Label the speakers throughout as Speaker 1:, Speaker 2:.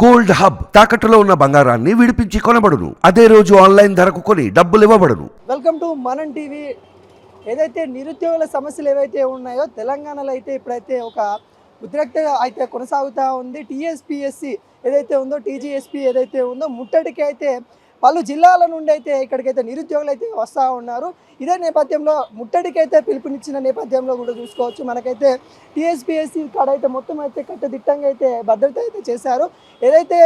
Speaker 1: Gold hub తాకట్టులో ఉన్న బంగారాన్ని విడిపించి కొనబడును. అదే రోజు ఆన్లైన్ ధరకు కొని డబ్బులు ఇవ్వబడును.
Speaker 2: వెల్కమ్ టు మనం టీవీ. ఏదైతే నిరుద్యోగుల సమస్యలు ఏవైతే ఉన్నాయో తెలంగాణలో అయితే ఇప్పుడైతే ఒక ఉద్రిక్త అయితే కొనసాగుతూ ఉంది. టీఎస్పిఎస్సి ఏదైతే ఉందో టీజీఎస్పి ఏదైతే ఉందో ముట్టడికి అయితే పలు జిల్లాల నుండి అయితే ఇక్కడికైతే నిరుద్యోగులు అయితే వస్తూ ఉన్నారు. ఇదే నేపథ్యంలో ముట్టడికైతే పిలుపునిచ్చిన నేపథ్యంలో కూడా చూసుకోవచ్చు. మనకైతే టీఎస్పీఎస్సీ కాడ అయితే మొత్తం అయితే కట్టుదిట్టంగా అయితే భద్రత అయితే చేశారు. ఏదైతే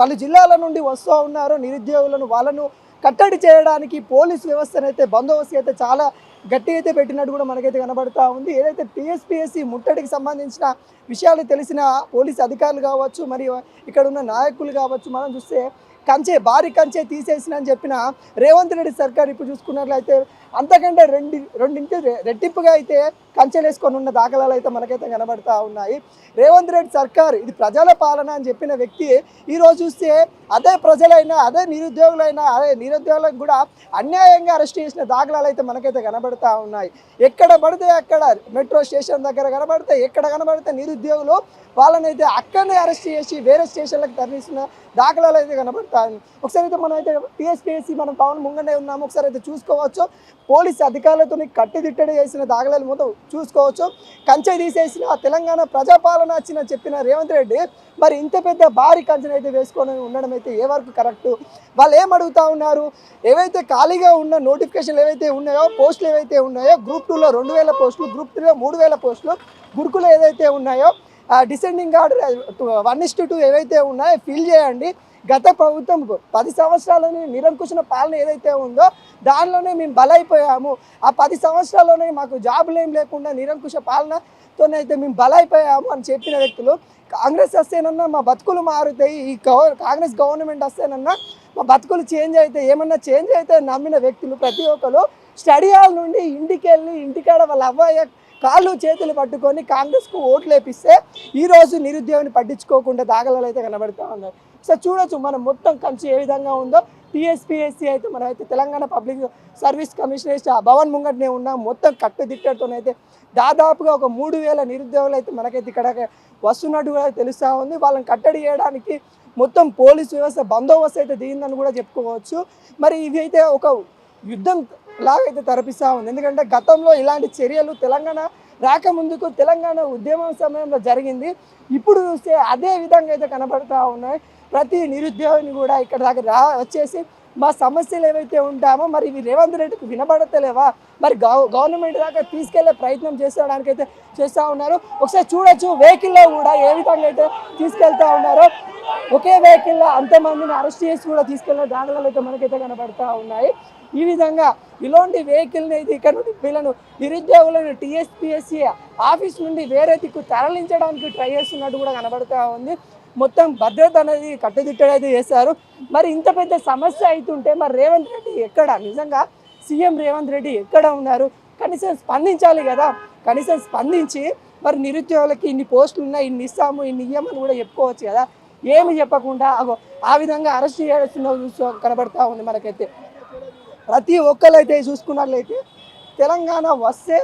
Speaker 2: పలు జిల్లాల నుండి వస్తూ ఉన్నారో నిరుద్యోగులను వాళ్ళను కట్టడి చేయడానికి పోలీస్ వ్యవస్థను అయితే బందోబస్తు అయితే చాలా గట్టి అయితే పెట్టినట్టు కూడా మనకైతే కనబడుతూ ఉంది. ఏదైతే టీఎస్పీఎస్సీ ముట్టడికి సంబంధించిన విషయాలు తెలిసిన పోలీస్ అధికారులు కావచ్చు మరియు ఇక్కడ ఉన్న నాయకులు కావచ్చు మనం చూస్తే కంచె భారీ కంచె తీసేసిన అని చెప్పిన రేవంత్ రెడ్డి సర్కార్ ఇప్పుడు చూసుకున్నట్లయితే అంతకంటే రెండు రెండింటి రెట్టింపుగా అయితే కంచెలు వేసుకొని ఉన్న దాఖలాలు అయితే మనకైతే కనబడతా ఉన్నాయి. రేవంత్ రెడ్డి సర్కార్ ఇది ప్రజల పాలన అని చెప్పిన వ్యక్తి ఈరోజు చూస్తే అదే ప్రజలైనా అదే నిరుద్యోగులైనా అదే నిరుద్యోగులకు కూడా అన్యాయంగా అరెస్ట్ చేసిన దాఖలాలు అయితే మనకైతే కనబడతా ఉన్నాయి. ఎక్కడ పడితే అక్కడ మెట్రో స్టేషన్ దగ్గర కనబడితే ఎక్కడ కనబడితే నిరుద్యోగులు వాళ్ళనైతే అక్కడనే అరెస్ట్ చేసి వేరే స్టేషన్లకు తరలిస్తున్న దాఖలాలు అయితే కనబడతాయి ఒకసారి అయితే మనం అయితే టీఎస్పీఎస్సీ మనం పవన్ ముంగనే ఉన్నాము. ఒకసారి అయితే చూసుకోవచ్చు. పోలీస్ అధికారులతో కట్టిదిట్టడి చేసిన దాఖలాలు మొత్తం చూసుకోవచ్చు. కంచె తీసేసిన తెలంగాణ ప్రజాపాలన వచ్చిన చెప్పిన రేవంత్ రెడ్డి మరి ఇంత పెద్ద భారీ కంచెను అయితే వేసుకొని ఉండడం అయితే ఏ వరకు కరెక్ట్? వాళ్ళు ఏం అడుగుతా ఉన్నారు? ఏవైతే ఖాళీగా ఉన్న నోటిఫికేషన్లు ఏవైతే ఉన్నాయో పోస్టులు ఏవైతే ఉన్నాయో గ్రూప్ టూలో రెండు వేల పోస్టులు గ్రూప్ త్రీలో మూడు వేల పోస్టులు గురుకులు ఏదైతే ఉన్నాయో descending order one is two ఏవైతే ఉన్నాయో ఫిల్ చేయండి. గత ప్రభుత్వం పది సంవత్సరాలని నిరంకుశన పాలన ఏదైతే ఉందో దానిలోనే మేము బలైపోయాము. ఆ పది సంవత్సరాల్లోనే మాకు జాబులు ఏం లేకుండా నిరంకుశ పాలనతోనైతే మేము బలైపోయాము అని చెప్పిన వ్యక్తులు కాంగ్రెస్ వస్తేనన్నా మా బతుకులు మారుతాయి ఈ కాంగ్రెస్ గవర్నమెంట్ వస్తేనన్నా మా బతుకులు చేంజ్ అయితే ఏమన్నా చేంజ్ అయితే నమ్మిన వ్యక్తులు ప్రతి ఒక్కరు స్టడీ హాల్ నుండి ఇంటికి వెళ్ళి ఇంటికాడ వాళ్ళ అవ్వయ్య కాళ్ళు చేతులు పట్టుకొని కాంగ్రెస్కు ఓట్లు వేపిస్తే ఈరోజు నిరుద్యోగిని పట్టించుకోకుండా దాఖలాలు అయితే కనబడుతూ ఉన్నాయి. సో చూడొచ్చు మనం మొత్తం కంచి ఏ విధంగా ఉందో. టీఎస్పీఎస్సీ అయితే మనం అయితే తెలంగాణ పబ్లిక్ సర్వీస్ కమిషనరేట్ ఆ భవన్ ముంగటనే ఉన్నాం మొత్తం కట్టుదిట్టతోనైతే దాదాపుగా ఒక మూడు వేల నిరుద్యోగులు అయితే మనకైతే ఇక్కడ వస్తున్నట్టు కూడా తెలుస్తూ ఉంది. వాళ్ళని కట్టడి చేయడానికి మొత్తం పోలీస్ వ్యవస్థ బందోబస్తు అయితే దిగిందని కూడా చెప్పుకోవచ్చు. మరి ఇవి అయితే ఒక యుద్ధం లాగైతే తరపిస్తూ ఉంది. ఎందుకంటే గతంలో ఇలాంటి చర్యలు తెలంగాణ రాకముందుకు తెలంగాణ ఉద్యమం సమయంలో జరిగింది. ఇప్పుడు చూస్తే అదే విధంగా అయితే కనబడతా ఉన్నాయి. ప్రతి నిరుద్యోగిని కూడా ఇక్కడ దాకా రా వచ్చేసి మా సమస్యలు ఏవైతే ఉంటామో మరి ఇవి రేవంత్ రెడ్డికి వినబడతలేవా? మరి గవర్నమెంట్ దాకా తీసుకెళ్ళే ప్రయత్నం చేసేయడానికి అయితే చేస్తూ ఉన్నారు. ఒకసారి చూడొచ్చు వెహికల్లో కూడా ఏ విధంగా అయితే తీసుకెళ్తా ఉన్నారో. ఒకే వెహికల్లో అంతమందిని అరెస్ట్ చేసి కూడా తీసుకెళ్ళిన దాఖలాలు అయితే మనకైతే కనబడతా ఉన్నాయి. ఈ విధంగా ఇలాంటి వెహికల్ని అయితే ఇక్కడ నుండి వీళ్ళను నిరుద్యోగులను టీఎస్పీఎస్సీ ఆఫీస్ నుండి వేరే దిక్కు తరలించడానికి ట్రై చేస్తున్నట్టు కూడా కనబడుతూ ఉంది. మొత్తం భద్రత అనేది కట్టుదిట్టడి అయితే చేశారు. మరి ఇంత పెద్ద సమస్య అవుతుంటే మరి రేవంత్ రెడ్డి ఎక్కడ? నిజంగా సీఎం రేవంత్ రెడ్డి ఎక్కడ ఉన్నారు? కనీసం స్పందించాలి కదా. కనీసం స్పందించి మరి నిరుద్యోగులకి ఇన్ని పోస్టులు ఉన్నాయి ఇన్ని ఇస్తాము ఇన్ని ఇయ్యమని కూడా చెప్పుకోవచ్చు కదా. ఏమి చెప్పకుండా అగో ఆ విధంగా అరెస్ట్ చేయాల్సిన కనబడతా ఉంది మనకైతే. ప్రతి ఒక్కరైతే చూసుకున్నట్లయితే తెలంగాణ వస్తే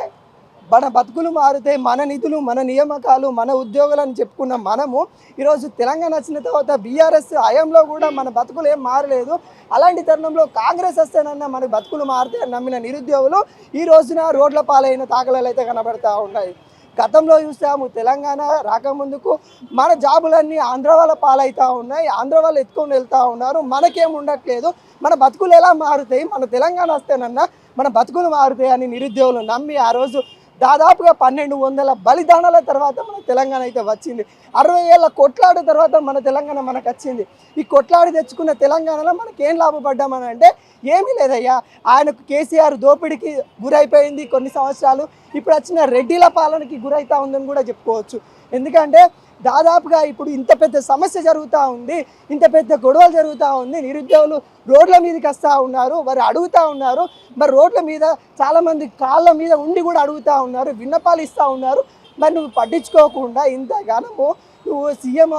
Speaker 2: మన బతుకులు మారుతాయి మన నిధులు మన నియామకాలు మన ఉద్యోగాలని చెప్పుకున్న మనము ఈరోజు తెలంగాణ వచ్చిన తర్వాత బీఆర్ఎస్ హయాంలో కూడా మన బతుకులు ఏం మారలేదు. అలాంటి తరుణంలో కాంగ్రెస్ వస్తేనన్న మన బతుకులు మారుతాయని నమ్మిన నిరుద్యోగులు ఈ రోజున రోడ్ల పాలైన తాకలాలు అయితే కనబడతా ఉన్నాయి. గతంలో చూసాము తెలంగాణ రాకముందుకు మన జాబులన్నీ ఆంధ్ర వాళ్ళ పాలవుతూ ఉన్నాయి ఆంధ్ర వాళ్ళు ఎత్తుకొని వెళ్తూ ఉన్నారు మనకేం ఉండట్లేదు మన బతుకులు ఎలా మారుతాయి మన తెలంగాణ వస్తేనన్నా మన బతుకులు మారుతాయి అని నిరుద్యోగులు నమ్మి ఆ రోజు దాదాపుగా పన్నెండు వందల బలిదానాల తర్వాత మన తెలంగాణ అయితే వచ్చింది. అరవై ఏళ్ళ కొట్లాడు తర్వాత మన తెలంగాణ మనకు వచ్చింది. ఈ కొట్లాడి తెచ్చుకున్న తెలంగాణలో మనకి ఏం లాభపడ్డామని అంటే ఏమీ లేదయ్యా. ఆయనకు కేసీఆర్ దోపిడికి గురైపోయింది కొన్ని సంవత్సరాలు. ఇప్పుడు వచ్చిన రెడ్డిల పాలనకి గురైతా ఉందని కూడా చెప్పుకోవచ్చు. ఎందుకంటే దాదాపుగా ఇప్పుడు ఇంత పెద్ద సమస్య జరుగుతూ ఉంది ఇంత పెద్ద గొడవలు జరుగుతూ ఉంది నిరుద్యోగులు రోడ్ల మీదకి వస్తూ ఉన్నారు వారు అడుగుతూ ఉన్నారు మరి రోడ్ల మీద చాలామంది కాళ్ళ మీద ఉండి కూడా అడుగుతూ ఉన్నారు విన్నపాలు ఇస్తూ ఉన్నారు. మరి నువ్వు పట్టించుకోకుండా ఇంతగానము నువ్వు సీఎం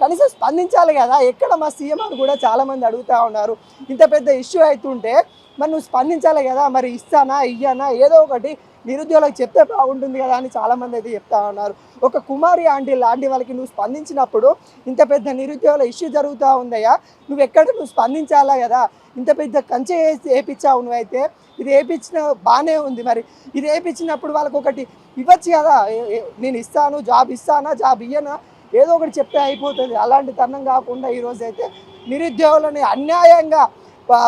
Speaker 2: కనీసం స్పందించాలి కదా ఎక్కడ మా సీఎం అని కూడా చాలామంది అడుగుతూ ఉన్నారు. ఇంత పెద్ద ఇష్యూ అవుతుంటే మరి నువ్వు స్పందించాలి కదా మరి ఇస్తానా ఇయ్యానా ఏదో ఒకటి నిరుద్యోగులకు చెప్తే బాగుంటుంది కదా అని చాలామంది అయితే చెప్తా ఉన్నారు. ఒక కుమారి ఆంటీ లాంటి వాళ్ళకి నువ్వు స్పందించినప్పుడు ఇంత పెద్ద నిరుద్యోగుల ఇష్యూ జరుగుతూ ఉందయ్యా. నువ్వు ఎక్కడ నువ్వు స్పందించాలా కదా? ఇంత పెద్ద కంచె వేపించావు నువ్వైతే. ఇది వేపించిన బాగానే ఉంది మరి. ఇది వేపించినప్పుడు వాళ్ళకి ఒకటి ఇవ్వచ్చు కదా? నేను ఇస్తాను జాబ్ ఇస్తానా జాబ్ ఇయ్యనా? ఏదో ఒకటి చెప్తే అయిపోతుంది. అలాంటి తరుణం కాకుండా ఈరోజు అయితే నిరుద్యోగులని అన్యాయంగా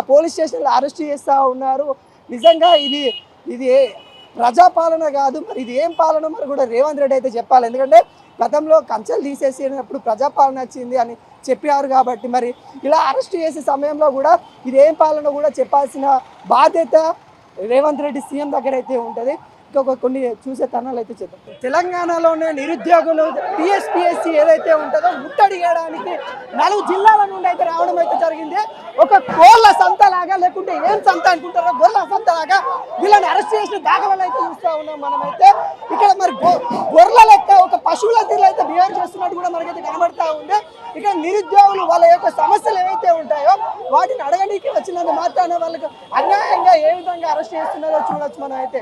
Speaker 2: పోలీస్ స్టేషన్లో అరెస్ట్ చేస్తూ ఉన్నారు. నిజంగా ఇది ఇది ప్రజాపాలన కాదు మరి ఇది ఏం పాలన? మరి కూడా రేవంత్ రెడ్డి అయితే చెప్పాలి. ఎందుకంటే గతంలో కంచెలు తీసేసినప్పుడు ప్రజాపాలన వచ్చింది అని చెప్పారు కాబట్టి మరి ఇలా అరెస్ట్ చేసే సమయంలో కూడా ఇది ఏం పాలన కూడా చెప్పాల్సిన బాధ్యత రేవంత్ రెడ్డి సీఎం దగ్గర అయితే ఉంటుంది. ఇంకొక కొన్ని చూసే తరణాలు అయితే చేద్దాం. తెలంగాణలోనే నిరుద్యోగులు టీఎస్పీఎస్సీ ఏదైతే ఉంటుందో ముట్టడిగడానికి నాలుగు జిల్లాల నుండి అయితే రావడం అయితే జరిగింది. ఒక కోళ్ళ సంతలాగా లేకుంటే ఏం సంత అనుకుంటారో గొర్రెల సంతలాగా వీళ్ళని అరెస్ట్ చేసిన దాఖలను అయితే చూస్తూ ఉన్నాం మనమైతే. ఇక్కడ మరి గొ- గొర్రెల లెక్క ఒక పశువుల తీరులో అయితే బిహేవ్ చేస్తున్నట్టు కూడా మనకైతే కనబడతా ఉంది. ఇక్కడ నిరుద్యోగులు వాళ్ళ యొక్క సమస్యలు ఏవైతే ఉంటాయో వాటిని అడగడానికి వచ్చినంత మాత్రాన వాళ్ళకి అన్యాయంగా ఏ విధంగా అరెస్ట్ చేస్తున్నారో చూడొచ్చు మనం అయితే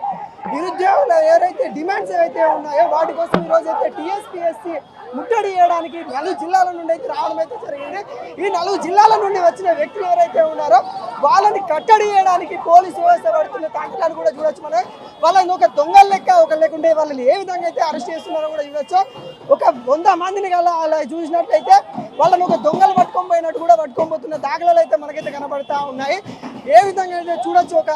Speaker 2: నిరుద్యోగులు ఎవరైతే డిమాండ్స్ ఏవైతే ఉన్నాయో వాటి కోసం ఈరోజు అయితే టీఎస్పీఎస్సీ ముట్టడి చేయడానికి నలుగు జిల్లాల నుండి అయితే రావడం అయితే జరిగింది. ఈ నలుగు జిల్లాల నుండి వచ్చిన వ్యక్తులు ఎవరైతే ఉన్నారో వాళ్ళని కట్టడి చేయడానికి పోలీసు వ్యవస్థ పడుతున్న తంటాలు కూడా చూడొచ్చు మనం. వాళ్ళని ఒక దొంగల లెక్క ఒక లేకుంటే వాళ్ళని ఏ విధంగా అయితే అరెస్ట్ చేస్తున్నారో కూడా చూడొచ్చు. ఒక వంద మందిని గల అలా చూసినట్లయితే వాళ్ళని ఒక దొంగలు పట్టుకొని పోయినట్టు కూడా పట్టుకొని పోతున్న దాఖలాలు అయితే మనకైతే కనబడతా ఉన్నాయి. ఏ విధంగా అయితే చూడొచ్చు ఒక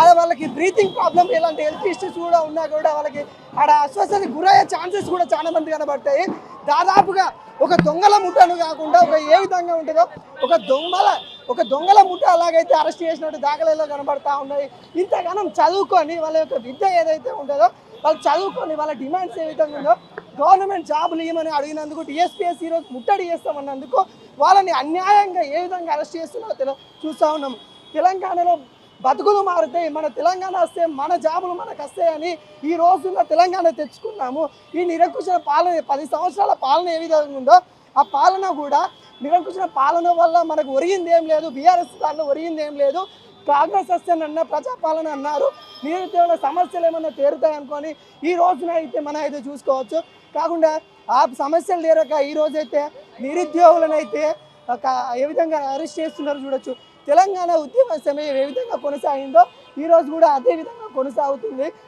Speaker 2: ఆడ వాళ్ళకి బ్రీతింగ్ ప్రాబ్లం ఇలాంటి హెల్త్ ఇష్యూస్ కూడా ఉన్నా కూడా వాళ్ళకి ఆడ అస్వస్థతకి గురయ్యే ఛాన్సెస్ కూడా చాలా మంది కనబడతాయి. దాదాపుగా ఒక దొంగల ముట్టను కాకుండా ఒక ఏ విధంగా ఉంటుందో ఒక దొంగల ఒక దొంగల ముఠ అలాగైతే అరెస్ట్ చేసినట్టు దాఖలలో కనబడతా ఉన్నాయి. ఇంతగానం చదువుకొని వాళ్ళ యొక్క విద్య ఏదైతే ఉంటుందో వాళ్ళు చదువుకొని వాళ్ళ డిమాండ్స్ ఏ విధంగా ఉందో గవర్నమెంట్ జాబులు ఇవ్వమని అడిగినందుకు టీఎస్పీఎస్ ఈరోజు ముట్టడి చేస్తామన్నందుకు వాళ్ళని అన్యాయంగా ఏ విధంగా అరెస్ట్ చేస్తున్నారో తెల చూస్తూ ఉన్నాం. తెలంగాణలో బతుకులు మారుతాయి మన తెలంగాణ వస్తే మన జాబులు మనకు వస్తాయని ఈ రోజుల్లో తెలంగాణ తెచ్చుకున్నాము. ఈ నిరంకుశ పాలన పది సంవత్సరాల పాలన ఏ విధంగా ఉందో ఆ పాలన కూడా నిరంకుశ పాలన వల్ల మనకు ఒరిగింది ఏం లేదు బీఆర్ఎస్ దాంట్లో ఒరిగింది ఏం లేదు. కాంగ్రెస్ వస్తేనన్న ప్రజాపాలన అన్నారు. నిరుద్యోగ సమస్యలు ఏమన్నా తీరుతాయి అనుకొని ఈ రోజున అయితే మనం అయితే చూసుకోవచ్చు. కాకుండా ఆ సమస్యలు తీరక ఈ రోజైతే నిరుద్యోగులనైతే ఒక ఏ విధంగా అరెస్ట్ చేస్తున్నారో చూడొచ్చు. తెలంగాణ ఉద్యమ సమయం ఏ విధంగా కొనసాగిందో ఈ రోజు కూడా అదే విధంగా కొనసాగుతుంది.